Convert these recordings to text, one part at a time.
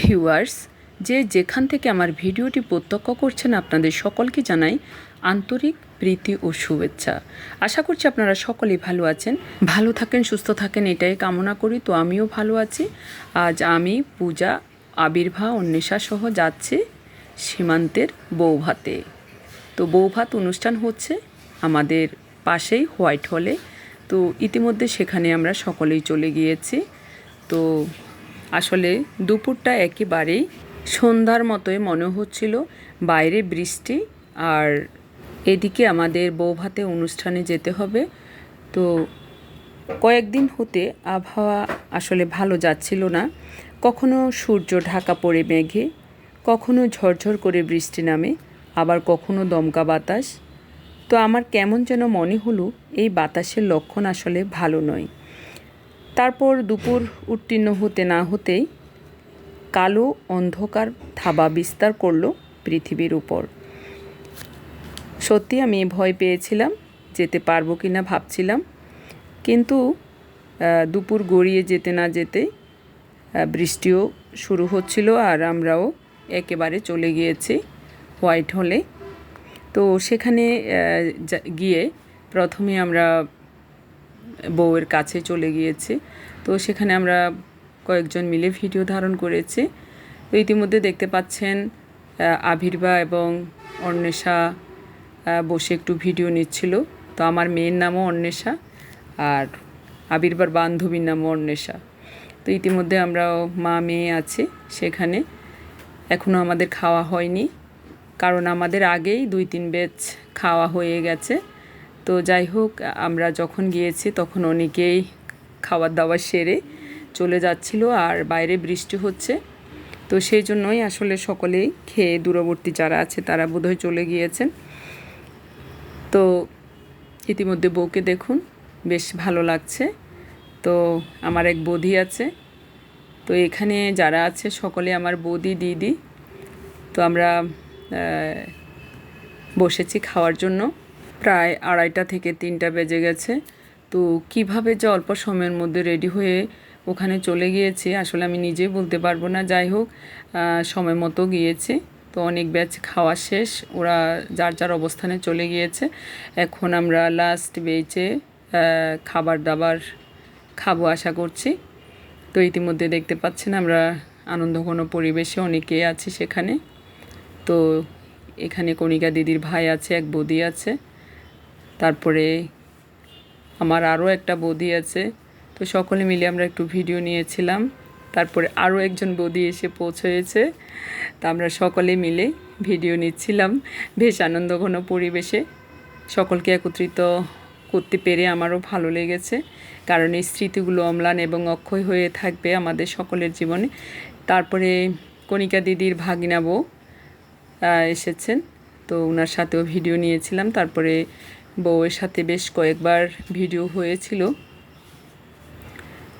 Viewers, যে যেখান থেকে আমার ভিডিওটি প্রত্যক্ষ করছেন আপনাদের সকলকে জানাই আন্তরিক প্রীতি ও শুভেচ্ছা। আশা করছি আপনারা সকলেই ভালো আছেন। ভালো থাকেন, সুস্থ থাকেন, এটাই কামনা করি। তো আমিও ভালো আছি। আজ আমি পূজা আবির্ভা অন্বেষা সহ যাচ্ছি সীমান্তের বৌভাতে। তো বৌভাত অনুষ্ঠান হচ্ছে আমাদের পাশেই হোয়াইট হলে। তো ইতিমধ্যে সেখানে আমরা সকলেই চলে গিয়েছি। তো আসলে দুপুরটা একেবারেই সন্ধ্যার মতোই মনে হচ্ছিল, বাইরে বৃষ্টি আর এদিকে আমাদের বৌভাতে অনুষ্ঠানে যেতে হবে। তো কয়েকদিন হতে আবহাওয়া আসলে ভালো যাচ্ছিল না। কখনো সূর্য ঢাকা পড়ে মেঘে, কখনো ঝরঝর করে বৃষ্টি নামে, আবার কখনো দমকা বাতাস। তো আমার কেমন যেন মনে হলো, এই বাতাসের লক্ষণ আসলে ভালো নয়। তারপর দুপুর উত্তীর্ণ হতে না হতেই কালো অন্ধকার থাবা বিস্তার করল পৃথিবীর উপর। সত্যি আমি ভয় পেয়েছিলাম যেতে পারব কি না ভাবছিলাম কিন্তু দুপুর গড়িয়ে যেতে না আহ, বৃষ্টিও শুরু হচ্ছিল আর আমরাও একেবারে চলে গিয়েছি হোয়াইট হলে। তো সেখানে গিয়ে প্রথমে আমরা বউয়ের কাছে চলে গিয়েছে। তো সেখানে আমরা কয়েকজন মিলে ভিডিও ধারণ করেছি। তো ইতিমধ্যে দেখতে পাচ্ছেন আবির্বা এবং অন্বেষা বসে একটু ভিডিও নিচ্ছিল। তো আমার মেয়ের নামও অন্বেষা আর আবির্বার বান্ধবীর নামও অন্বেষা। তো ইতিমধ্যে আমরা মা, মেয়ে আছে সেখানে। এখনও আমাদের খাওয়া হয়নি, কারণ আমাদের আগেই দুই, তিন বেচ খাওয়া হয়ে গেছে। তো যাই হোক, আমরা যখন গিয়েছি তখন অনেকেই খাবার দাবার সেরে চলে যাচ্ছিল আর বাইরে বৃষ্টি হচ্ছে। তো সেই জন্যই আসলে সকলেই খেয়ে দূরবর্তী যারা আছে তারা বোধহয় চলে গিয়েছেন। তো ইতিমধ্যে বউকে দেখুন, বেশ ভালো লাগছে। তো আমার এক বৌদি আছে। তো এখানে যারা আছে সকলে আমার বৌদি, দিদি। তো আমরা বসেছি খাওয়ার জন্য। প্রায় আড়াইটা থেকে তিনটা বেজে গেছে। তো কীভাবে যে অল্প সময়ের মধ্যে রেডি হয়ে ওখানে চলে গিয়েছি, আসলে আমি নিজেই বলতে পারব না। যাই হোক সময় মতো গিয়েছি। তো অনেক ব্যাচ খাওয়া শেষ, ওরা যার যার অবস্থানে চলে গিয়েছে। এখন আমরা লাস্ট বেচে খাবার দাবার খাব আশা করছি। তো ইতিমধ্যে দেখতে পাচ্ছেন আমরা আনন্দঘন পরিবেশে অনেকেই আছি সেখানে। তো এখানে কণিকা দিদির ভাই আছে, এক বৌদি আছে। তারপরে আমার আরও একটা বৌদি আছে। তো সকলে মিলে আমরা একটু ভিডিও নিয়েছিলাম। তারপরে আরও একজন বৌদি এসে পৌঁছেছে। তা আমরা সকলে মিলে ভিডিও নিচ্ছিলাম। বেশ আনন্দঘন পরিবেশে। সকলকে একত্রিত করতে পেরে আমারও ভালো লেগেছে। কারণ এই স্মৃতিগুলো অম্লান এবং অক্ষয় হয়ে থাকবে আমাদের সকলের জীবনে। তারপরে কণিকা দিদির ভাগিনা বউ এসেছেন। তো ওনার সাথেও ভিডিও নিয়েছিলাম। তারপরে বউয়ের সাথে বেশ কয়েকবার ভিডিও হয়েছিল।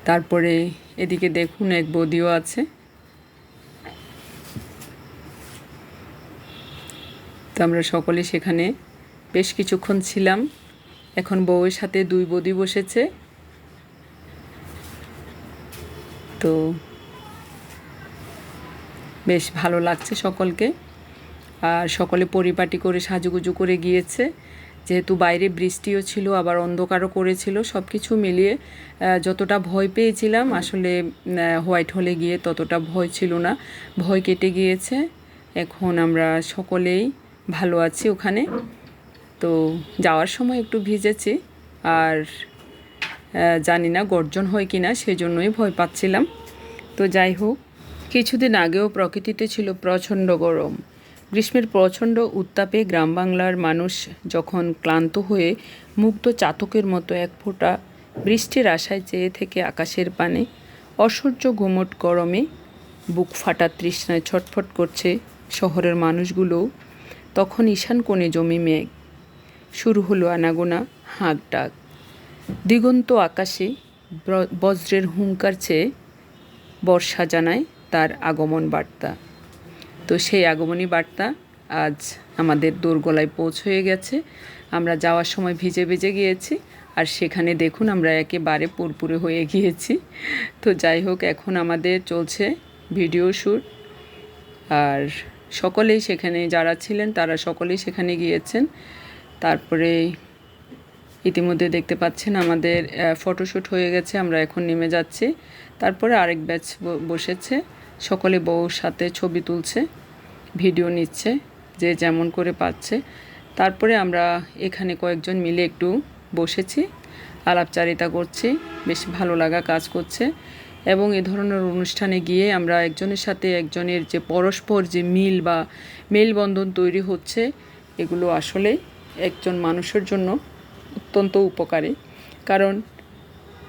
তারপরে এদিকে দেখুন এক বদিও আছে। তো আমরা সকলে সেখানে বেশ কিছুক্ষণ ছিলাম। এখন বউয়ের সাথে দুই বদি বসেছে। তো বেশ ভালো লাগছে সকলকে। আর সকলে পরিপাটি করে সাজুগুজু করে গিয়েছে। যেহেতু বাইরে বৃষ্টিও ছিল, আবার অন্ধকারও করেছিল সব কিছু মিলিয়ে যতটা ভয় পেয়েছিলাম, আসলে হোয়াইট হলে গিয়ে ততটা ভয় ছিল না। ভয় কেটে গিয়েছে। এখন আমরা সকলেই ভালো আছি ওখানে। তো যাওয়ার সময় একটু ভিজেছি, আর জানি না গর্জন হয় কি না সেজন্যই ভয় পাচ্ছিলাম। তো যাই হোক, কিছুদিন আগেও প্রকৃতিতে ছিল প্রচণ্ড গরম। গ্রীষ্মের প্রচণ্ড উত্তাপে গ্রাম বাংলার মানুষ যখন ক্লান্ত হয়ে মুগ্ধ চাতকের মতো এক ফোঁটা বৃষ্টির আশায় চেয়ে থেকে আকাশের পানে, অসহ্য ঘুমট গরমে বুক ফাটা তৃষ্ণায় ছটফট করছে শহরের মানুষগুলোও তখন ঈশান কোণে জমি মেঘ। শুরু হলো আনাগোনা হাঁক ডাক দিগন্ত আকাশে বজ্রের হুঙ্কার চেয়ে বর্ষা জানায় তার আগমন বার্তা। তো সেই আগমনী বার্তা আজ আমাদের দোরগোলায় পৌঁছয়ে গেছে। আমরা যাওয়ার সময় ভিজে ভিজে গিয়েছি আর সেখানে দেখুন আমরা একেবারে পুরপুরে হয়ে গিয়েছি। তো যাই হোক, এখন আমাদের চলছে ভিডিও শ্যুট আর সকলেই সেখানে যারা ছিলেন তারা সকলেই সেখানে গিয়েছেন। তারপরে ইতিমধ্যে দেখতে পাচ্ছেন আমাদের ফটোশ্যুট হয়ে গেছে, আমরা এখন নেমে যাচ্ছি। তারপরে আরেক ব্যাচ বসেছে। সকলে বউর সাথে ছবি তুলছে, ভিডিও নিচ্ছে, যে যেমন করে পাচ্ছে। তারপরে আমরা এখানে কয়েকজন মিলে একটু বসেছি, আলাপচারিতা করছি, বেশ ভালো লাগা কাজ করছে। এবং এ ধরনের অনুষ্ঠানে গিয়ে আমরা একজনের সাথে একজনের যে পরস্পর যে মিল বা মেলবন্ধন তৈরি হচ্ছে, এগুলো আসলে একজন মানুষের জন্য অত্যন্ত উপকারী। কারণ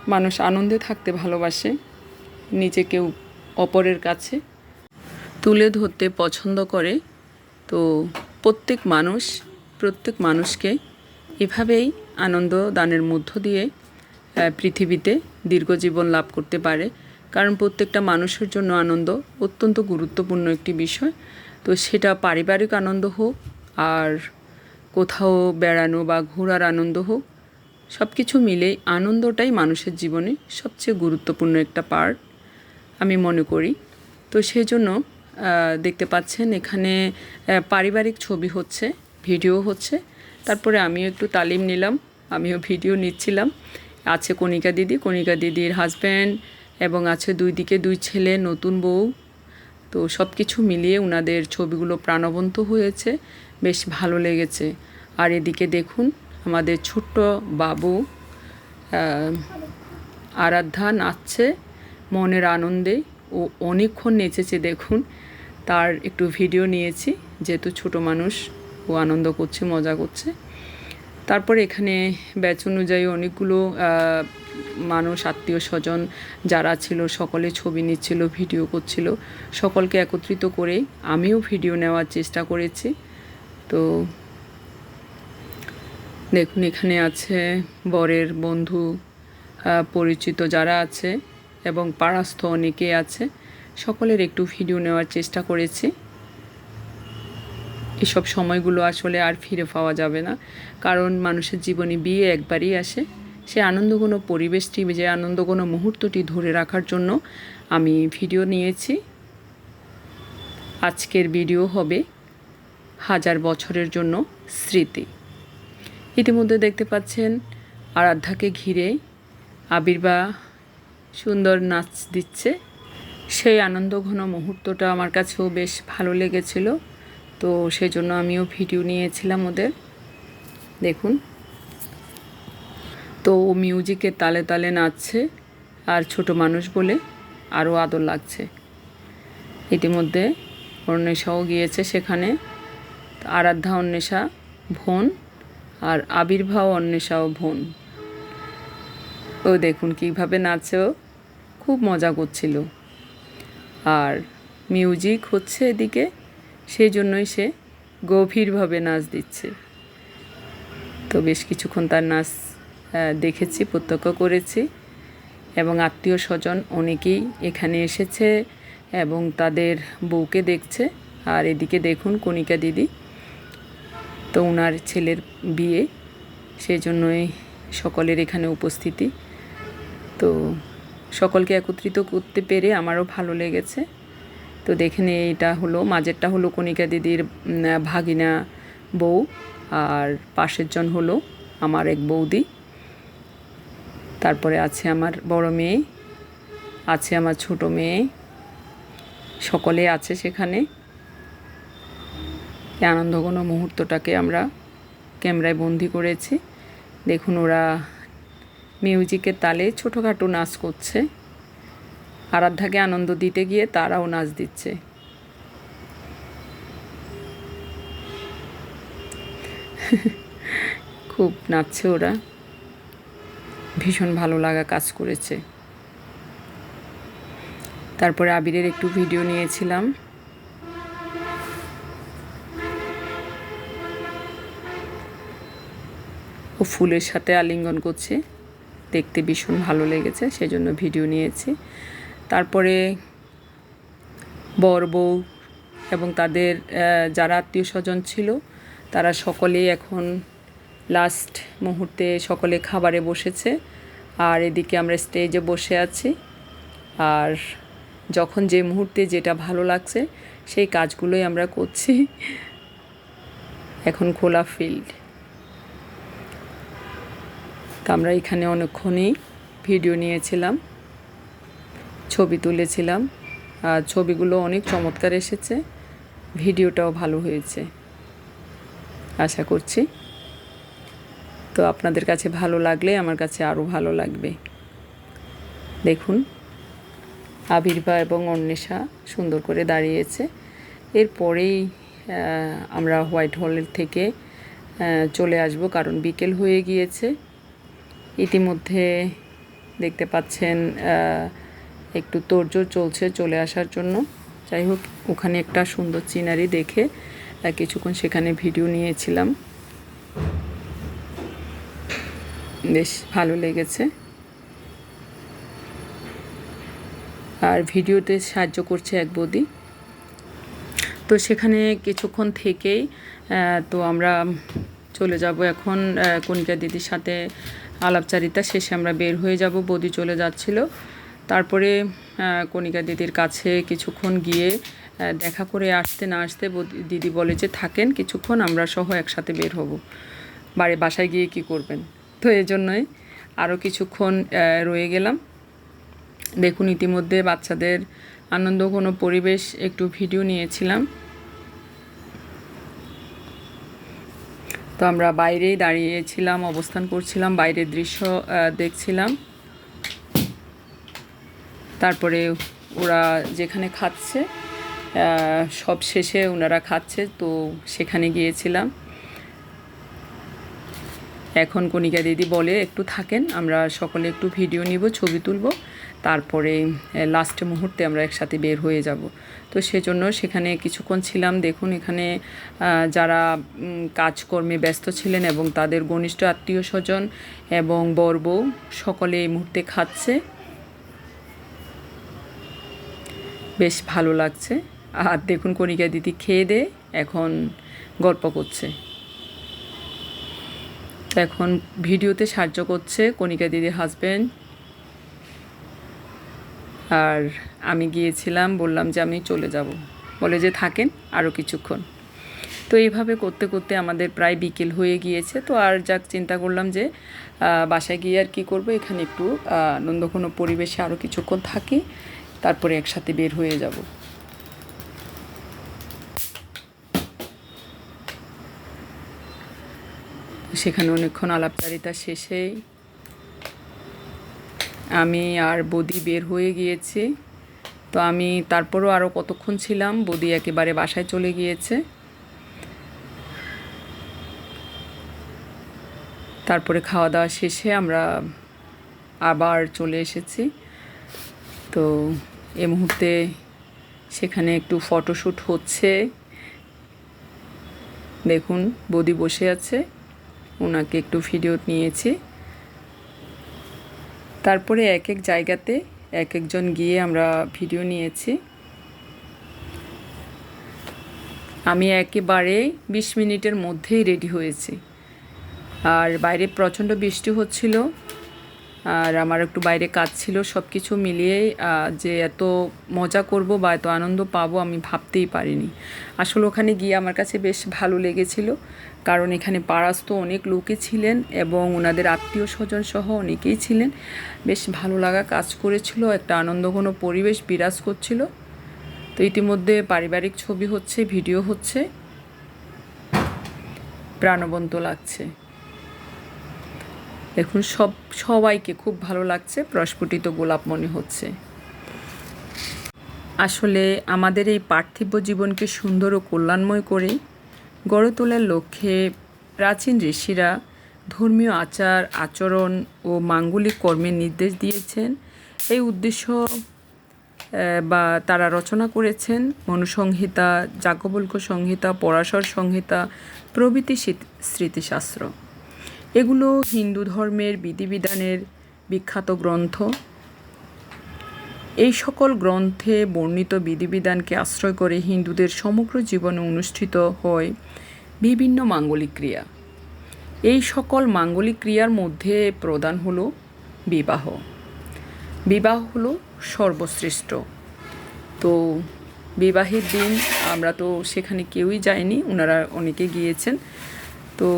মানুষ আনন্দে থাকতে ভালোবাসে, নিজেকেও অপরের কাছে তুলে ধরতে পছন্দ করে, তো প্রত্যেক মানুষ, প্রত্যেক মানুষকে এভাবেই আনন্দ দানের মধ্য দিয়ে পৃথিবীতে দীর্ঘজীবন লাভ করতে পারে। কারণ প্রত্যেকটা মানুষের জন্য আনন্দ অত্যন্ত গুরুত্বপূর্ণ একটি বিষয়। তো সেটা পারিবারিক আনন্দ হোক, আর কোথাও বেড়ানো বা ঘোরার আনন্দ হোক সব কিছু মিলেই আনন্দটাই মানুষের জীবনে সবচেয়ে গুরুত্বপূর্ণ একটা পার্ট আমি মনে করি। তো সেই জন্য দেখতে পাচ্ছেন এখানে পারিবারিক ছবি হচ্ছে, ভিডিও হচ্ছে। তারপরে আমিও একটু তালিম নিলাম, আমিও ভিডিও নিচ্ছিলাম। আছে কণিকা দিদি, কণিকা দিদির হাজব্যান্ড এবং আছে দুই দিকে দুই ছেলে, নতুন বউ। তো সব কিছু মিলিয়ে ওনাদের ছবিগুলো প্রাণবন্ত হয়েছে, বেশ ভালো লেগেছে। আর এদিকে দেখুন, আমাদের ছোট্ট বাবু আরাধ্যা নাচছে। মনের আনন্দে ও অনেকক্ষণ নেচেছে দেখুন। তার একটু ভিডিও নিয়েছি, যেহেতু ছোট মানুষ, ও আনন্দ করছে, মজা করছে। তারপর এখানে ব্যাচ অনুযায়ী অনেকগুলো মানুষ, আত্মীয় স্বজন যারা ছিল, সকলে ছবি নিচ্ছিল, ভিডিও করছিল। সকলকে একত্রিত করে আমিও ভিডিও নেওয়ার চেষ্টা করেছি। তো দেখুন, এখানে আছে বরের বন্ধু পরিচিত যারা আছে এবং পাড়াস্থ অনেকে আছে, সকলের একটু ভিডিও নেওয়ার চেষ্টা করেছি। এসব সময়গুলো আসলে আর ফিরে পাওয়া যাবে না, কারণ মানুষের জীবনে বিয়ে একবারই আসে। সে আনন্দ কোনো পরিবেশটি, যে আনন্দ কোনো মুহূর্তটি ধরে রাখার জন্য আমি ভিডিও নিয়েছি। আজকের ভিডিও হবে হাজার বছরের জন্য স্মৃতি। ইতিমধ্যে দেখতে পাচ্ছেন আরাধ্যাকে ঘিরে আবির্বা সুন্দর নাচ দিচ্ছে। সেই আনন্দঘন মুহূর্তটা আমার কাছেও বেশ ভালো লেগেছিল। তো সেই জন্য আমিও ভিডিও নিয়েছিলাম ওদের। দেখুন। তো ও মিউজিকের তালে তালে নাচছে আর ছোট মানুষ বলে আরও আদর লাগছে। ইতিমধ্যে অন্বেষাও গিয়েছে সেখানে। আরাধ্যা অন্বেষা ভন আর আবির্ভাব অন্বেষাও ভন। ও দেখুন কীভাবে নাচছে ও খুব মজা করছিল। আর মিউজিক হচ্ছে এদিকে সেই জন্যই সে গভীরভাবে নাচ দিচ্ছে। তো বেশ কিছুক্ষণ তার নাচ দেখেছি, প্রত্যক্ষ করেছি এবং আত্মীয় স্বজন অনেকেই এখানে এসেছে এবং তাদের বউকে দেখছে। আর এদিকে দেখুন কণিকা দিদি, তো ওনার ছেলের বিয়ে সেই জন্যই সকলের এখানে উপস্থিতি। তো সকলকে একত্রিত করতে পেরে আমারও ভালো লেগেছে। তো দেখে নিয়ে এটা হলো, মাঝেরটা হলো কণিকা দিদির ভাগিনা বউ, আর পাশের জন হলো আমার এক বৌদি। তারপরে আছে আমার বড় মেয়ে, আছে আমার ছোট মেয়ে, সকলে আছে সেখানে। আনন্দঘন মুহূর্তটাকে আমরা ক্যামেরায় বন্দি করেছি। দেখুন ওরা মিউজিকের তালে ছোটোখাটো নাচ করছে। আরাধ্যাকে আনন্দ দিতে গিয়ে তারাও নাচ দিচ্ছে। খুব নাচছে ওরা। ভীষণ ভালো লাগা কাজ করেছে। তারপরে আবিরের একটু ভিডিও নিয়েছিলাম। ও ফুলের সাথে আলিঙ্গন করছে। দেখতে ভীষণ ভালো লেগেছে, সেজন্য ভিডিও নিয়েছি। তারপরে বর বউ এবং তাদের যারা আত্মীয় স্বজন ছিল, তারা সকলেই এখন লাস্ট মুহূর্তে সকলে খাবারে বসেছে। আর এদিকে আমরা স্টেজে বসে আছি। আর যখন যে মুহূর্তে যেটা ভালো লাগছে, সেই কাজগুলোই আমরা করছি। এখন খোলা ফিল্ড তা আমরা এখানে অনেকক্ষণই ভিডিও নিয়েছিলাম, ছবি তুলেছিলাম, আর ছবিগুলো অনেক চমৎকার এসেছে, ভিডিওটাও ভালো হয়েছে, আশা করছি। তো আপনাদের কাছে ভালো লাগলে আমার কাছে আরও ভালো লাগবে। দেখুন, আবির্ভা এবং অন্বেষা সুন্দর করে দাঁড়িয়েছে। এরপরেই আমরা হোয়াইট হলের থেকে চলে আসব, কারণ বিকেল হয়ে গিয়েছে। ইতিমধ্যে দেখতে পাচ্ছেন একটু তোড়জোড় চলছে চলে আসার জন্য। যাই হোক, ওখানে একটা সুন্দর সিনারি দেখে কিছুক্ষণ সেখানে ভিডিও নিয়েছিলাম। বেশ ভালো লেগেছে। আর ভিডিওতে সাহায্য করছে এক বৌদি। তো সেখানে কিছুক্ষণ থেকেই তো আমরা চলে যাব এখন কণিকা দিদির সাথে আলাপচারিতা শেষে আমরা বের হয়ে যাব, বদি চলে যাচ্ছিল। তারপরে কণিকা দিদির কাছে কিছুক্ষণ গিয়ে দেখা করে আসতে না আসতে দিদি বলে যে, থাকেন কিছুক্ষণ, আমরা সহ একসাথে বের হব। বাড়ি, বাসায় গিয়ে কি করবেন? তো এই জন্যই আরও কিছুক্ষণ রয়ে গেলাম। দেখুন, ইতিমধ্যে বাচ্চাদের আনন্দ, কোনো পরিবেশ, একটু ভিডিও নিয়েছিলাম। তো আমরা বাইরেই দাঁড়িয়েছিলাম, অবস্থান করছিলাম, বাইরের দৃশ্য দেখছিলাম। তারপরে ওরা যেখানে খাচ্ছে সব শেষে ওনারা খাচ্ছে, তো সেখানে গিয়েছিলাম। এখন কণিকা দিদি বলে, একটু থাকেন, আমরা সকলে একটু ভিডিও নিব, ছবি তুলব। তারপরে লাস্ট মুহূর্তে আমরা একসাথে বের হয়ে যাব। তো সেজন্য সেখানে কিছুক্ষণ ছিলাম। দেখুন এখানে যারা কাজকর্মে ব্যস্ত ছিলেন এবং তাদের ঘনিষ্ঠ আত্মীয় স্বজন এবং বর বউ সকলে এই মুহূর্তে খাচ্ছে। বেশ ভালো লাগছে। আর দেখুন কণিকা দিদি খেয়ে দে, এখন গল্প করছে। এখন ভিডিওতে সাহায্য করছে কণিকা দিদির হাজব্যান্ড আর আমি গিয়েছিলাম বললাম যে আমি চলে যাব। বলে যে থাকেন আরও কিছুক্ষণ। তো এইভাবে করতে করতে আমাদের প্রায় বিকেল হয়ে গিয়েছে। তো আর যাক চিন্তা করলাম যে বাসায় গিয়ে আর কি করব? এখানে একটু আহ, আনন্দঘন পরিবেশে আরও কিছুক্ষণ থাকি তারপরে একসাথে বের হয়ে যাব। সেখানে অনেকক্ষণ আলাপচারিতা শেষে আমি আর বদি বের হয়ে গিয়েছি। তো আমি তারপরও আরও কতক্ষণ ছিলাম, বদি একেবারে বাসায় চলে গিয়েছে। তারপরে খাওয়া দাওয়া শেষে আমরা আবার চলে এসেছি। তো এ মুহূর্তে সেখানে একটু ফটোশ্যুট হচ্ছে। দেখুন, বদি বসে আছে। ওনাকে একটু ভিডিও নিয়েছি। তারপরে এক এক জায়গাতে এক একজন গিয়ে আমরা ভিডিও নিয়েছি। আমি একেবারে বিশ মিনিটের মধ্যেই রেডি হয়েছি। আর বাইরে প্রচণ্ড বৃষ্টি হচ্ছিল। আর আমার একটু বাইরে কাজ ছিল সব কিছু মিলিয়েই আহ, যে এত মজা করব বা এত আনন্দ পাবো আমি ভাবতেই পারিনি। আসলে ওখানে গিয়ে আমার কাছে বেশ ভালো লেগেছিল কারণ এখানে পাড়াস্ত অনেক লোকই ছিলেন এবং ওনাদের আত্মীয় স্বজন সহ অনেকেই ছিলেন। বেশ ভালো লাগা কাজ করেছিল একটা আনন্দঘন পরিবেশ বিরাজ করছিল। তো ইতিমধ্যে পারিবারিক ছবি হচ্ছে ভিডিও হচ্ছে। প্রাণবন্ত লাগছে। দেখুন, সব, সবাইকে খুব ভালো লাগছে, প্রস্ফুটিত গোলাপ মনে হচ্ছে। আসলে আমাদের এই পার্থিব জীবনকে সুন্দর ও কল্যাণময় করে গড়ে তোলার লক্ষ্যে প্রাচীন ঋষিরা ধর্মীয় আচার, আচরণ ও মাঙ্গলিক কর্মের নির্দেশ দিয়েছেন। এই উদ্দেশ্য বা তারা রচনা করেছেন মনুসংহিতা যাজ্ঞবল্ক সংহিতা, পরাশর সংহিতা, প্রভৃতি স্মৃতিশাস্ত্র। এগুলো হিন্দু ধর্মের বিধিবিধানের বিখ্যাত গ্রন্থ। এই সকল গ্রন্থে বর্ণিত বিধিবিধানকে আশ্রয় করে হিন্দুদের সমগ্র জীবনে অনুষ্ঠিত হয় বিভিন্ন মাঙ্গলিক ক্রিয়া। এই সকল মাঙ্গলিক ক্রিয়ার মধ্যে প্রধান হলো বিবাহ। বিবাহ হলো সর্বশ্রেষ্ঠ। তো বিবাহের দিন আমরা তো সেখানে কেউই যাইনি ওনারা অনেকে গিয়েছেন। তো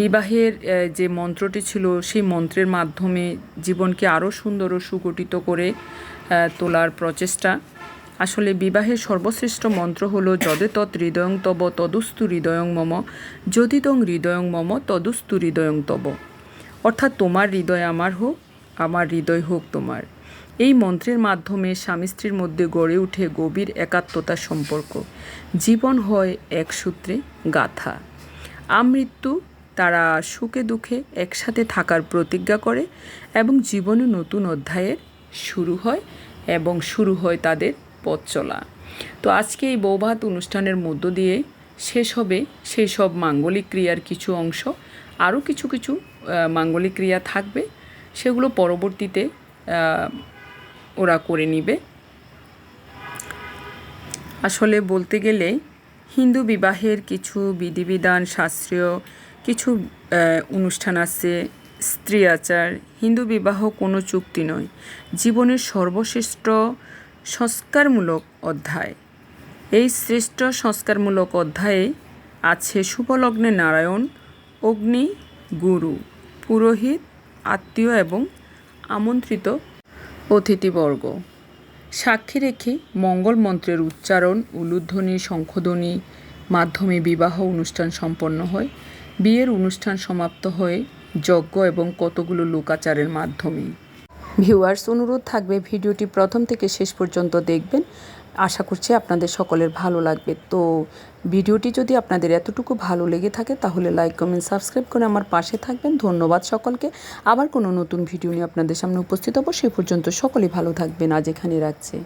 বিবাহের যে মন্ত্রটি ছিল, সেই মন্ত্রের মাধ্যমে জীবনকে আরও সুন্দর ও সুগঠিত করে তোলার প্রচেষ্টা। আসলে বিবাহের সর্বশ্রেষ্ঠ মন্ত্র হল, যদে তৎ হৃদয়ং তব, তদুস্তু হৃদয়ং মম, যদি তং হৃদয়ং মম, তদুস্তু হৃদয়ং তব। অর্থাৎ, তোমার হৃদয় আমার হোক, আমার হৃদয় হোক তোমার। এই মন্ত্রের মাধ্যমে স্বামী স্ত্রীর মধ্যে গড়ে ওঠে গভীর একাত্মতার সম্পর্ক। জীবন হয় এক সূত্রে গাথা। আমৃত্যু তারা সুখে দুঃখে একসাথে থাকার প্রতিজ্ঞা করে এবং জীবনে নতুন অধ্যায়ের শুরু হয় এবং শুরু হয় তাদের পথ চলা। তো আজকে এই বৌভাত অনুষ্ঠানের মধ্য দিয়ে শেষ হবে সেই সব মাঙ্গলিক ক্রিয়ার কিছু অংশ। আরও কিছু কিছু মাঙ্গলিক ক্রিয়া থাকবে, সেগুলো পরবর্তীতে ওরা করে নিবে। আসলে বলতে গেলে হিন্দু বিবাহের কিছু বিধিবিধান, শাস্ত্রীয় কিছু অনুষ্ঠান আছে, স্ত্রী আচার, হিন্দু বিবাহ কোনো চুক্তি নয়। জীবনের সর্বশ্রেষ্ঠ সংস্কারমূলক অধ্যায়। এই শ্রেষ্ঠ সংস্কারমূলক অধ্যায়ে আছে শুভলগ্নে নারায়ণ, অগ্নি, গুরু, পুরোহিত, আত্মীয় এবং আমন্ত্রিত অতিথিবর্গ। সাক্ষী রেখে মঙ্গল মন্ত্রের উচ্চারণ, উলুধ্বনি, শঙ্খধ্বনি মাধ্যমে বিবাহ অনুষ্ঠান সম্পন্ন হয়। বিয়ের অনুষ্ঠান সমাপ্ত হয় যজ্ঞ এবং কতগুলো লোকাচারের মাধ্যমে। ভিউয়ার্স, অনুরোধ থাকবে ভিডিওটি প্রথম থেকে শেষ পর্যন্ত দেখবেন। আশা করছি আপনাদের সকলের ভালো লাগবে। তো ভিডিওটি যদি আপনাদের এতটুকু ভালো লেগে থাকে, তাহলে লাইক, কমেন্ট, সাবস্ক্রাইব করে আমার পাশে থাকবেন। ধন্যবাদ সকলকে। আবার কোনো নতুন ভিডিও নিয়ে আপনাদের সামনে উপস্থিত হব। সে পর্যন্ত সকলেই ভালো থাকবেন। আজ এখানে রাখছে।